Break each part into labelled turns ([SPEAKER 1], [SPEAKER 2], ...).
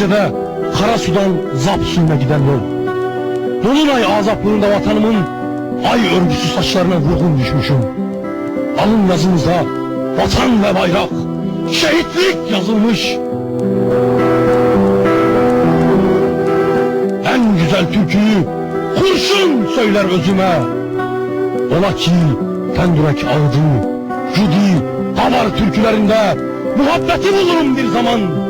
[SPEAKER 1] gecede kara sudan zap suyuna giden yol. Dolunay azaplığında vatanımın ay örgüsü saçlarına vurgun düşmüşüm. Alın yazımızda vatan ve bayrak, şehitlik yazılmış. En güzel türküyü kurşun söyler özüme. Ola ki Tendürek ağıdı, Cudi, Davar türkülerinde muhabbeti bulurum bir zaman.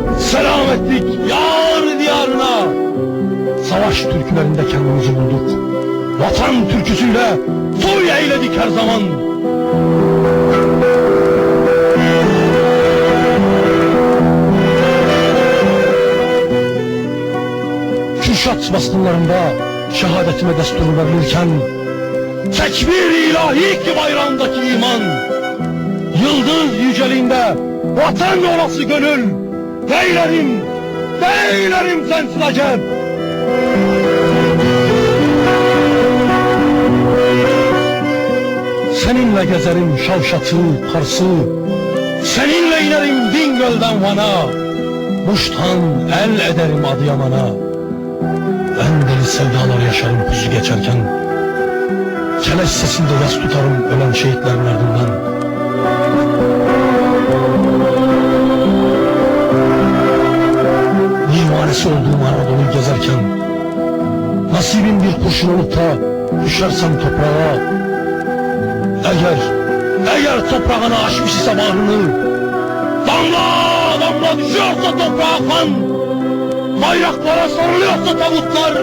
[SPEAKER 1] selam ettik yar diyarına. Savaş türkülerinde kendimizi bulduk. Vatan türküsüyle toy eyledik her zaman. Kürşat baskınlarında şehadetime destur verilirken Tekbir ilahi ki bayrağındaki iman Yıldız yüceliğinde vatan olası gönül Beylerim, beylerim sensin acem Seninle gezerim Şavşat'ı, Kars'ı Seninle inerim Bingöl'den Van'a. Muş'tan el ederim Adıyaman'a. Ben deli sevdalar yaşarım kuzu geçerken. Keleş sesinde yas tutarım ölen şehitlerin ardından Divanesi olduğum Anadolu'yu gezerken Nasibim bir kurşun olup da düşersem toprağa Eğer, eğer toprağına açmış ise bağrını Damla damla düşüyorsa toprağa kan Bayraklara sarılıyorsa tavuklar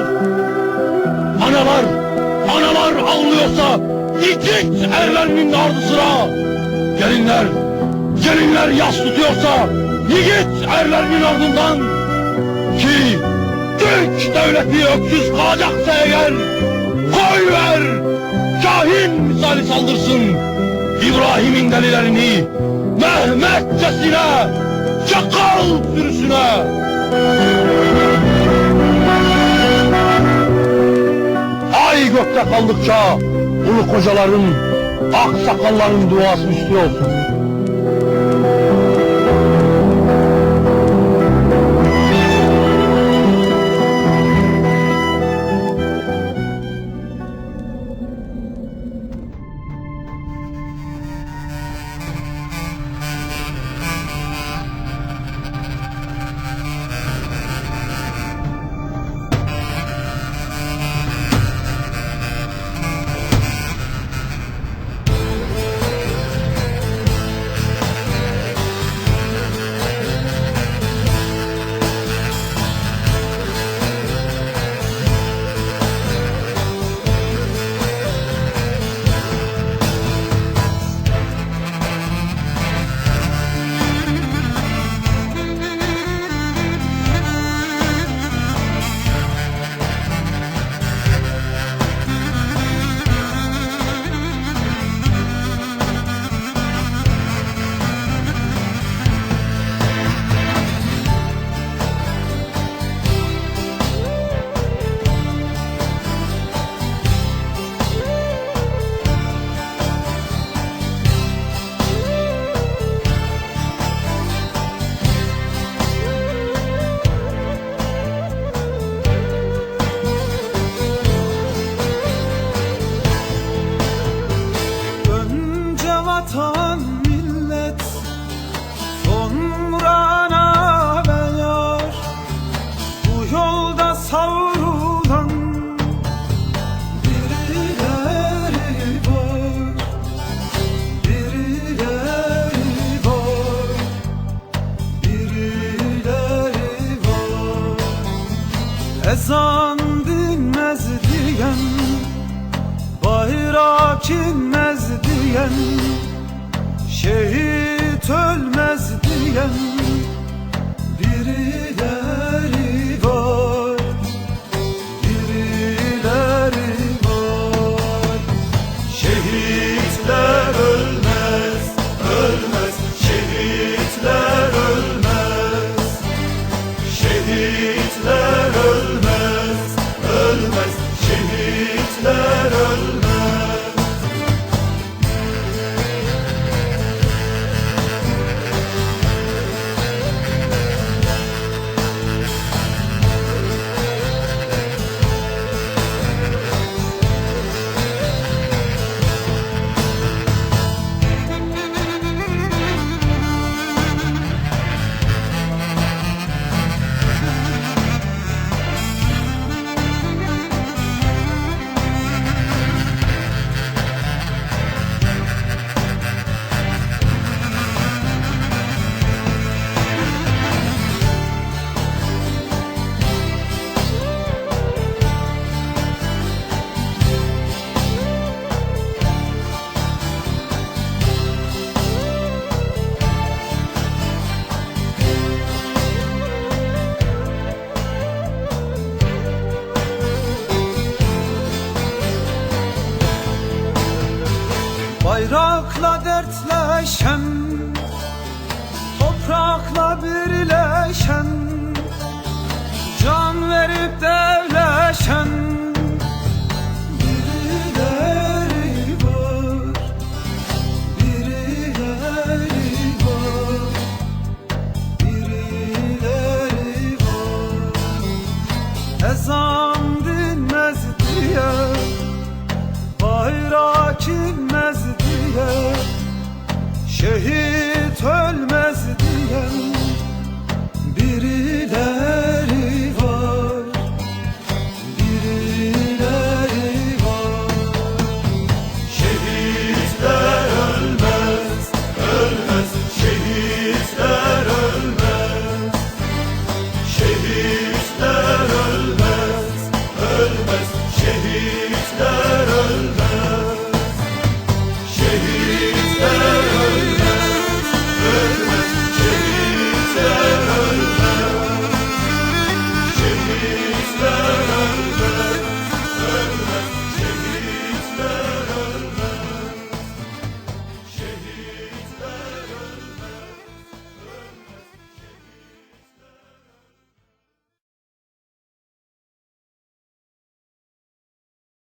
[SPEAKER 1] Analar, analar ağlıyorsa Yiğit erlerinin ardı sıra Gelinler, gelinler yas tutuyorsa Yiğit erlerinin ardından Ki Türk devleti öksüz kalacaksa eğer Koy ver Kahin misali saldırsın İbrahim'in delilerini Mehmetçesine Çakal sürüsüne Ay gökte kaldıkça ulu kocaların, ak sakalların duası üstü olsun.
[SPEAKER 2] Bayrak inmez diyen Şehit ölmez diyen Bayrakla dertleşen Toprakla birleşen Can verip devleşen